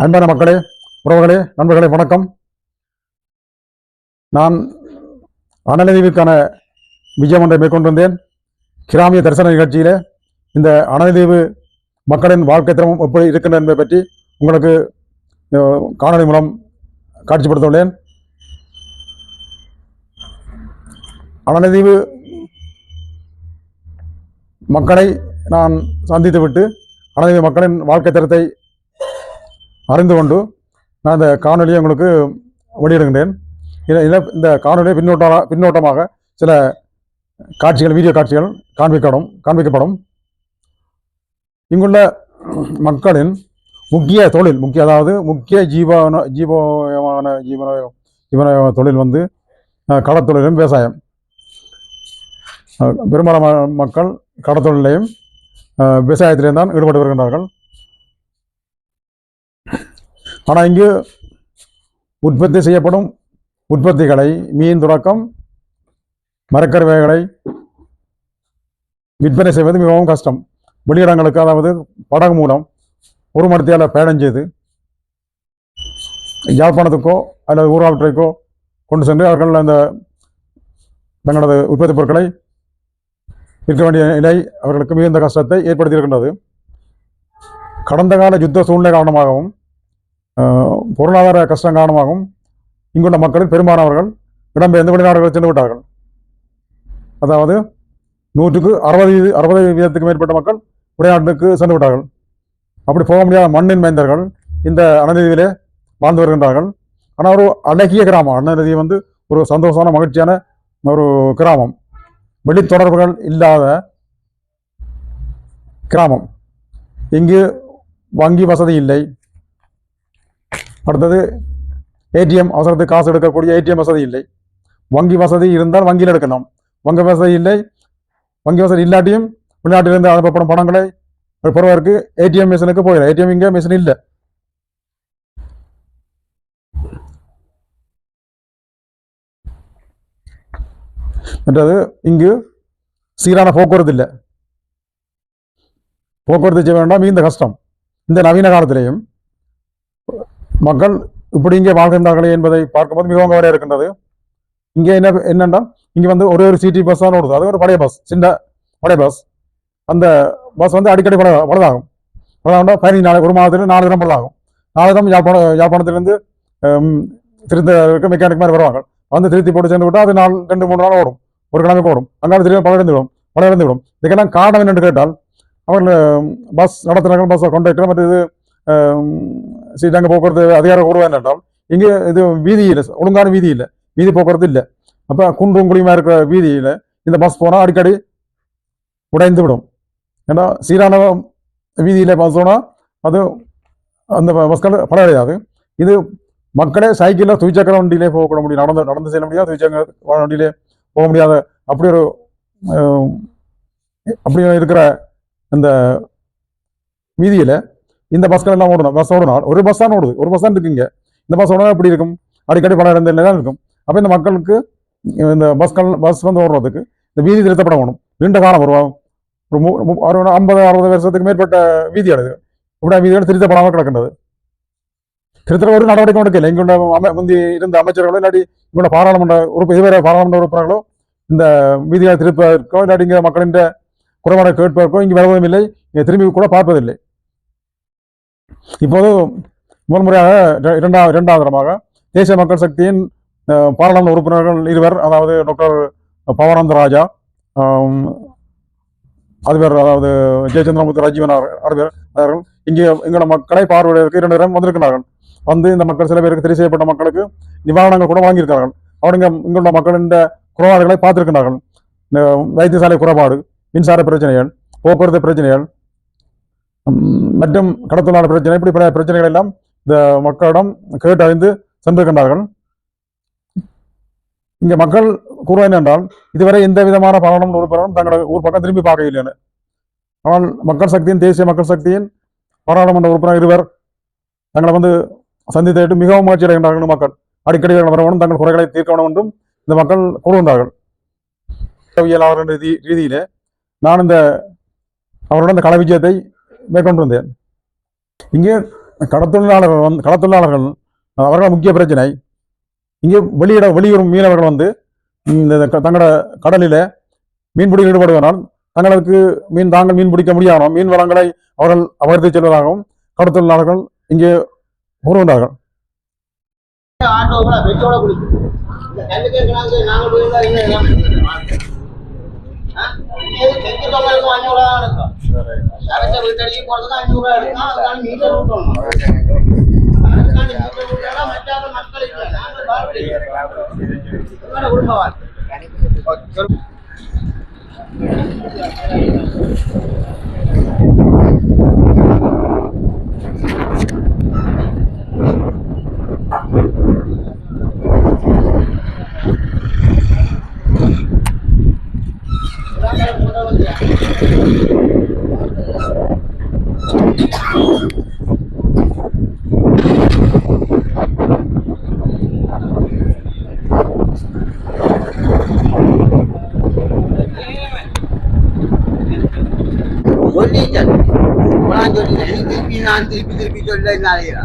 அன்பான மக்களே உறவுகளே நண்பர்களே வணக்கம். நான் அனலதீவுக்கான விஜயம் ஒன்றை மேற்கொண்டிருந்தேன். கிராமிய தரிசன நிகழ்ச்சியில் இந்த அனலதீவு மக்களின் வாழ்க்கை திறமும் எப்படி இருக்கின்றன என்பதை பற்றி உங்களுக்கு காணொலி காணொளி மூலம் காட்சிப்படுத்தியுள்ளேன். அனலதீவு மக்களை நான் சந்தித்துவிட்டு அனலதீவு மக்களின் வாழ்க்கை தரத்தை அறிந்து கொண்டு நான் இந்த காணொலியை உங்களுக்கு வெளியிடுகின்றேன். இத- இந்த காணொலியை பின்னோட்ட பின்னோட்டமாக சில காட்சிகள் வீடியோ காட்சிகள் காண்பிக்கப்படும் காண்பிக்கப்படும். இங்குள்ள மக்களின் முக்கிய தொழில் முக்கிய அதாவது முக்கிய ஜீவன ஜீவமான ஜீவன ஜீவன தொழில் வந்து கடற்தொழிலும் கடத்தொழிலும் விவசாயம். பெரும்பாலான மக்கள் கடத்தொழிலையும் விவசாயத்திலேயும் விவசாயத்திலையும் தான் ஈடுபட்டு வருகின்றார்கள். ஆனால் இங்கு உற்பத்தி செய்யப்படும் உற்பத்திகளை மீன் தொடக்கம் மரக்கருவைகளை விற்பனை செய்வது மிகவும் கஷ்டம். வெளியிடங்களுக்கு அதாவது படகு மூலம் ஒரு மரத்தையால் பயணம் செய்து யாழ்ப்பாணத்துக்கோ அல்லது ஊராவற்றைக்கோ கொண்டு சென்று அவர்கள் அந்த தங்களது உற்பத்தி பொருட்களை விற்க வேண்டிய நிலை அவர்களுக்கு மிகுந்த கஷ்டத்தை ஏற்படுத்தியிருக்கின்றது. கடந்த கால யுத்த சூழ்நிலை காரணமாகவும் பொருளாதார கஷ்டம் காரணமாகவும் இங்குள்ள மக்களில் பெரும்பாலானவர்கள் இடம்பெயர்ந்து வெளிநாடுகளுக்கு சென்று விட்டார்கள். அதாவது நூற்றுக்கு அறுபது அறுபது வீதத்துக்கு மேற்பட்ட மக்கள் வெளிநாட்டுக்கு சென்று விட்டார்கள். அப்படி போக முடியாத மண்ணின் மைந்தர்கள் இந்த அனநதியிலே வாழ்ந்து வருகின்றார்கள். ஆனால் ஒரு அழகிய கிராமம். அன்னநதி வந்து ஒரு சந்தோஷமான மகிழ்ச்சியான ஒரு கிராமம். வெளி தொடர்புகள் இல்லாத கிராமம். இங்கு வங்கி வசதி இல்லை. அடுத்தது ஏடிஎம் அவசரத்துக்கு காசு எடுக்கக்கூடிய ஏடிஎம் வசதி இல்லை. வங்கி வசதி இருந்தால் வங்கியில் எடுக்கணும் வங்கி வசதி இல்லை. வங்கி வசதி இல்லாட்டியும் வெளிநாட்டிலிருந்து அனுப்பப்படும் பணங்களை பெறுவதற்கு ஏடிஎம் மிஷினுக்கு போயிடும் ஏடிஎம் இங்கே மிஷின் இல்லை. மற்றது இங்கு சீரான போக்குவரத்து இல்லை. போக்குவரத்து செய்ய வேண்டாம். மிகுந்த கஷ்டம். இந்த நவீன காலத்திலேயும் மக்கள் இப்படி இங்கே வாழ்கின்றார்களே என்பதை பார்க்கும்போது மிகவும் கவலையாக இருக்கின்றது. இங்கே என்ன என்னென்றால் இங்கே வந்து ஒரே ஒரு சிடி பஸ் தான் ஓடுது. அது ஒரு பழைய பஸ் சின்ன பழைய பஸ் அந்த பஸ் வந்து அடிக்கடி பல பலதாகும் பலதாகண்டா பதினஞ்சு நாள் ஒரு மாதத்துலேருந்து நாலு தினம் பலதாகும் நாலு தினம் யாழ்ப்பாணம் யாழ்ப்பாணத்திலிருந்து ஹம், திருத்த மெக்கானிக் மாதிரி வருவாங்க. வந்து திருத்தி போட்டு சேர்ந்து விட்டால் அது நாலு ரெண்டு மூணு நாள் ஓடும். ஒரு கிழமைக்கு ஓடும். அங்கால திரும்ப பல இருந்து விடும். பல இருந்து விடும். இதுக்கெல்லாம் காரணம் என்னென்று கேட்டால் அவர்கள் பஸ் நடத்துனார்கள் பஸ்ஸை கொண்டு மற்ற இது சீட்டாங்க போக்குவரத்து அதிகாரம் என்னென்றால் இங்கே இது வீதி இல்லை ஒழுங்கான வீதி இல்லை. வீதி போக்குவரத்து இல்லை. அப்போ குன்றும் குழியுமா இருக்கிற வீதியில் இந்த பஸ் போனால் அடிக்கடி உடைந்து விடும். ஏன்னா சீரான வீதியில் பஸ் போனால் அது அந்த பஸ்கள் பலவடையாது இது மக்களே சைக்கிளில் துவிச்சக்கர வண்டியிலே போகக்கூட முடியும். நடந்து நடந்து செல்ல முடியாது. துவிச்சக்கர வண்டியிலே போக முடியாத. அப்படி ஒரு அப்படி இருக்கிற அந்த வீதியில் இந்த பஸ்கள் எல்லாம் ஓடணும் பஸ் ஓடணும் ஒரு பஸ் தான் ஓடுது. ஒரு பஸ் தான் இருக்குங்க. இந்த பஸ் ஓடனா எப்படி இருக்கும்? அடிக்கடி பல இடத்துல தான் இருக்கும். அப்போ இந்த மக்களுக்கு இந்த பஸ்கள் பஸ் வந்து ஓடுறதுக்கு இந்த வீதி திருத்தப்பட வேணும். நீண்ட காலம் ஒரு ஒரு மு- ஐம்பது அறுபது வருஷத்துக்கு மேற்பட்ட வீதி அடையுது இப்படி வீதிகள் திருத்தப்படாமல் கிடக்கின்றது. திருத்தர ஒரு நடவடிக்கை எடுக்கல. இங்குள்ள அமை முந்தி இருந்த அமைச்சர்களோ இல்லாட்டி இங்குள்ள பாராளுமன்ற உறுப்பு இதுவரை பாராளுமன்ற உறுப்பினர்களோ இந்த வீதிகளை திருப்பதற்கோ இல்லாட்டி இங்கே மக்களின் குறைபாடு கேட்பதற்கோ இங்கு வருவதும் இல்லை. இங்கே திரும்பி கூட பார்ப்பதில்லை. இப்போது முதல் முறையாக இரண்டாவது இரண்டாவது தேசிய மக்கள் சக்தியின் பாராளுமன்ற உறுப்பினர்கள் இருவர் அதாவது டாக்டர் பவானந்த ராஜா அதுபேர் அதாவது ஜெயச்சந்திரமூர்த்தி ராஜீவன் அவர்- அவர்கள் அவர்கள் இங்கே எங்களோட மக்களை பார்வையிடறதுக்கு இரண்டு பேரும் வந்திருக்கிறார்கள். வந்து இந்த மக்கள் சில பேருக்கு தெரிவு செய்யப்பட்ட மக்களுக்கு நிவாரணங்கள் கூட வழங்கியிருக்கிறார்கள் அவருங்க இங்குள்ள மக்களின் குறைபாடுகளை பார்த்திருக்கிறார்கள். இந்த வைத்தியசாலை குறைபாடு மின்சார பிரச்சனைகள் போக்குவரத்து பிரச்சனைகள் மற்றும் கடத்தலான பிரச்சனை இப்படி பல பிரச்சனைகள் எல்லாம் இந்த மக்களிடம் கேட்டறிந்து சென்றிருக்கின்றார்கள். இங்கே மக்கள் கூறுவது என்னென்றால் இதுவரை எந்த விதமான பலனும் உறுப்பினரும் தங்களோட ஊர் பக்கம் திரும்பி பார்க்கவில்லை ஆனால் மக்கள் சக்தியின் தேசிய மக்கள் சக்தியின் பாராளுமன்ற உறுப்பினர் இருவர் தங்களை வந்து சந்தித்து மிகவும் முயற்சி அடைகின்றார்கள். மக்கள் அடிக்கடி வரவனும் தங்கள் குறைகளை தீர்க்க வேண்டும் என்றும் இந்த மக்கள் கூறுகின்றார்கள் இயலாளர் ரீதி- ரீதியிலே நான் இந்த அவருடன் இந்த கலை விஜயத்தை மேற்கொண்டு வந்தேன் இங்கே கடத்தொழிலாளர்கள் வந்து கடத்தொழிலாளர்கள் அவர்கள் முக்கிய பிரச்சனை. இங்கே வெளியிட வெளியூர் மீனவர்கள் வந்து இந்த க- தங்களோட கடலில் மீன்பிடியில் ஈடுபடுவதனால் தங்களுக்கு மீன் தாங்கள் மீன் பிடிக்க முடியாமல் மீன் வளங்களை அவர்கள் அபகரித்து செல்வதாகவும் கடத்தொழிலாளர்கள் இங்கே கூறுகின்றார்கள். ஆட்டோக்களை பெட்ரோலை குடிக்கும் இந்த கல்லுக்கு இருக்கிறாங்க நாங்கள் போயிருந்தா என்ன எல்லாம் செஞ்சு தொங்கலுக்கும் அஞ்சூறு ரூபா இருக்கும் சரச்ச வீட்டடிக்கு போறதுக்கு அஞ்சூறு ரூபா இருக்கும் அதுக்கான மீட்டர் விட்டோம் அதுக்கான மீட்டர் விட்டா மற்ற மக்கள் இல்லை. நாங்கள் பார்க்கிறோம் குடும்ப சொல்லிட்டேன் நான் சொல்லிட்டேன் திருப்பி நான் திருப்பி திருப்பி சொல்ல நாளையா